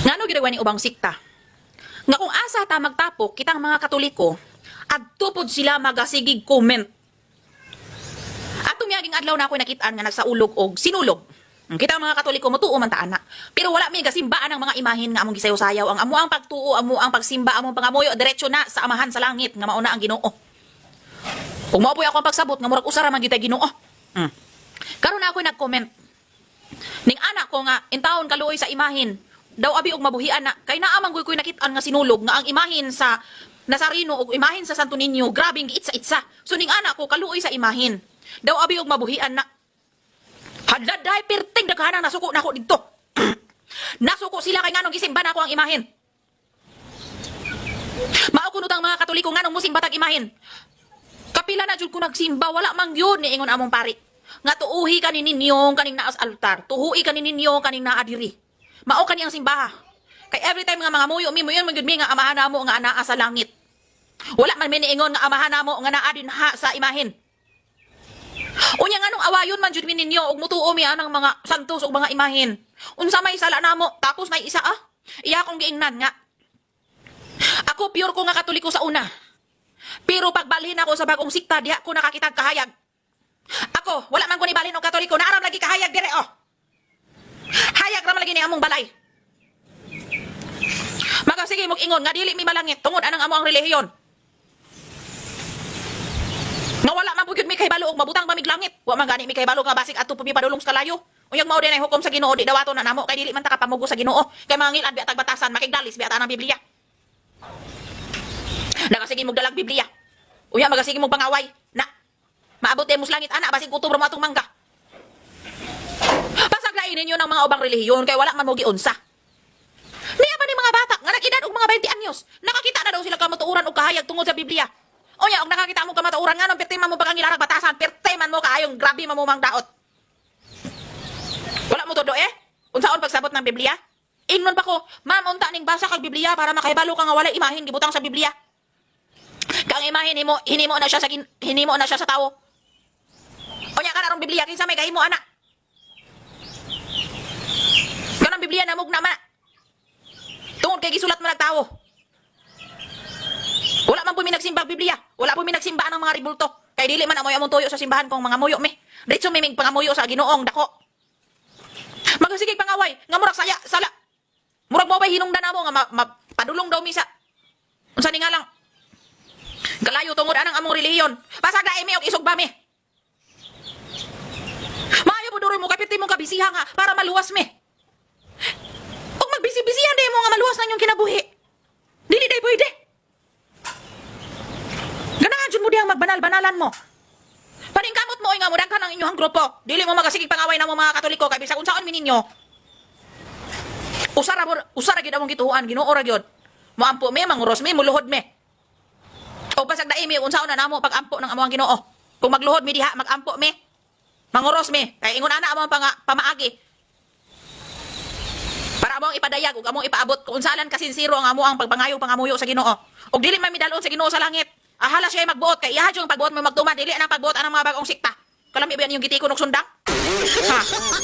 Ngano ginawa ni ubang sikta? Nga kung asa ta magtapok kitang mga katoliko, at tupod sila magasigig comment. At tumiyaging adlaw na ako nakitaan nga nagsaulog og sinulog. Kita mga katoliko mo tuo man ta ana. Pero wala mi gasimbaan ang mga imahin nga among gisayaw-sayaw ang amo ang pagtuo, amo ang pagsimba, among pangamuyo diretso na sa amahan sa langit nga mauna ang Ginoo. Kung mao po ako ang pagsabot nga murag usara man gyud Ginoo. Hmm. Karon na ako nag-comment. Ning anak ko nga intawon kaluoy sa imahin. Daw abi og mabuhian na kay naa man koy nakit-an nga sinulog nga ang imahin sa Nazareno ug imahin sa Santo Niño grabing giitsa-itsa. So ning anak ko kaluoy sa imahin. Daw abi og mabuhian na Hala dahi perting daghanang nasuko na ako dito. nasuko sila kay nganong gisimba na ako ang imahin. Mao kuno tang mga katoliko nganong musimba tag imahin. Kapila na jud ko nagsimba wala mang yun ni ingon among pari. Nga tuuhi kanin ninyo kaning naas altar. Tuhui kanin ninyo kaning naa diri. Mao kani ang simbaha. Kay every time nga mga muyo mi muyon magyud mi nga amahan namo nga anaa sa langit. Wala man mi niingon nga amahan namo nga naa din ha sa imahin. Unya nga nung awayon man jud mi ninyo ug mutuo mi anang mga santos ug mga imahin. Unsa may sala namo tapos may isa ah. Iya akong giingnan nga. Ako pure ko nga katoliko sa una. Pero pagbalhin ako sa bagong sikta diha ko nakakitag kahayag. Ako, wala man ko ni balhin og katoliko, naaram lagi kahayag dire oh. Hayag ra man lagi ni among balay. Maga sige mog ingon nga dili mi malangit tungod anang amo ang relihiyon. Nga wala man pugyud mi kay balo og mabutang pa mig langit. Wa man gani mi kay balo nga basig adto pupi padulong sa kalayo. Unyag mao din ay hukom sa Ginoo di dawaton na namo kay dili man ta kapamugo sa Ginoo. Kay mga ngilan biatag batasan makigdalis biata ng Biblia. Nakasige mog dalag Biblia. Unya magasige mog pangaway. Na. Maabot mo sa langit ana basig utobro mo atong mangga. Pasaglain ninyo ng mga ubang relihiyon kay wala man mo giunsa. Niya pa ni mga bata nga nag-edad og mga 20 anyos. Nakakita na daw sila kamatuuran og kahayag tungod sa Biblia. Unya, og nakakita mo kamatuuran nga nung pertiman mo pakangilarag batasan, pertiman mo kaayong grabe man mo mang daot. Wala mo todo eh? Unsaon pagsabot ng Biblia? Ingnon pa ko, ma'am, unta ning basa kag Biblia para makahibalo ka nga wala imahin gibutang sa Biblia. Kang imahin himo, hinimo na siya sa hinimo na siya sa tawo. Unya ka na rong Biblia kinsa may kahimo ana. Biblia na mugna man. Tungod kay gisulat mo nagtawo. Wala man po mi nagsimbang Biblia. Wala po mi nagsimba ng mga ribulto. Kay dili man amoy among tuyo sa simbahan kong mga muyo me. Diretso mi mig pangamuyo sa Ginoong dako. Magasigig pangaway nga murag saya sala. Murag mo ba hinungdan namo nga ma- ma- padulong daw mi sa Unsa ni nga lang? Galayo tungod anang among relihiyon. Pasag na imi og isog ba mi? Maayo po mo kapiti mong kabisiha nga para maluwas mi. Og magbisi-bisihan di mo yung kinabuhi. Dili day pwede. Ganahan jud mo diyang magbanal-banalan mo. Paningkamot mo oy nga mudaghan ang inyong grupo. Dili mo magasigig pangaway na mo mga Katoliko kay bisag unsaon mi ninyo. Usara mo usara gid among gituhuan Ginoo ra gyud. Moampo mi manguros mi muluhod mi. O pasag dai mi unsaon na namo pag-ampo ng among Ginoo. Kung magluhod mi diha mag-ampo mi. Manguros mi kay ingon ana among pamaagi. Ipadayag ug among ipaabot kung unsalan kasinsiro ang amo ang pagpangayo pangamuyo sa Ginoo. Ug dili man midalon sa Ginoo sa langit. Ahala siya magbuot kay iya yung pagbuot mo magtuman dili ang pagbuot ang mga bagong sikta. Kalami ba yung gitikon og sundang? Ha?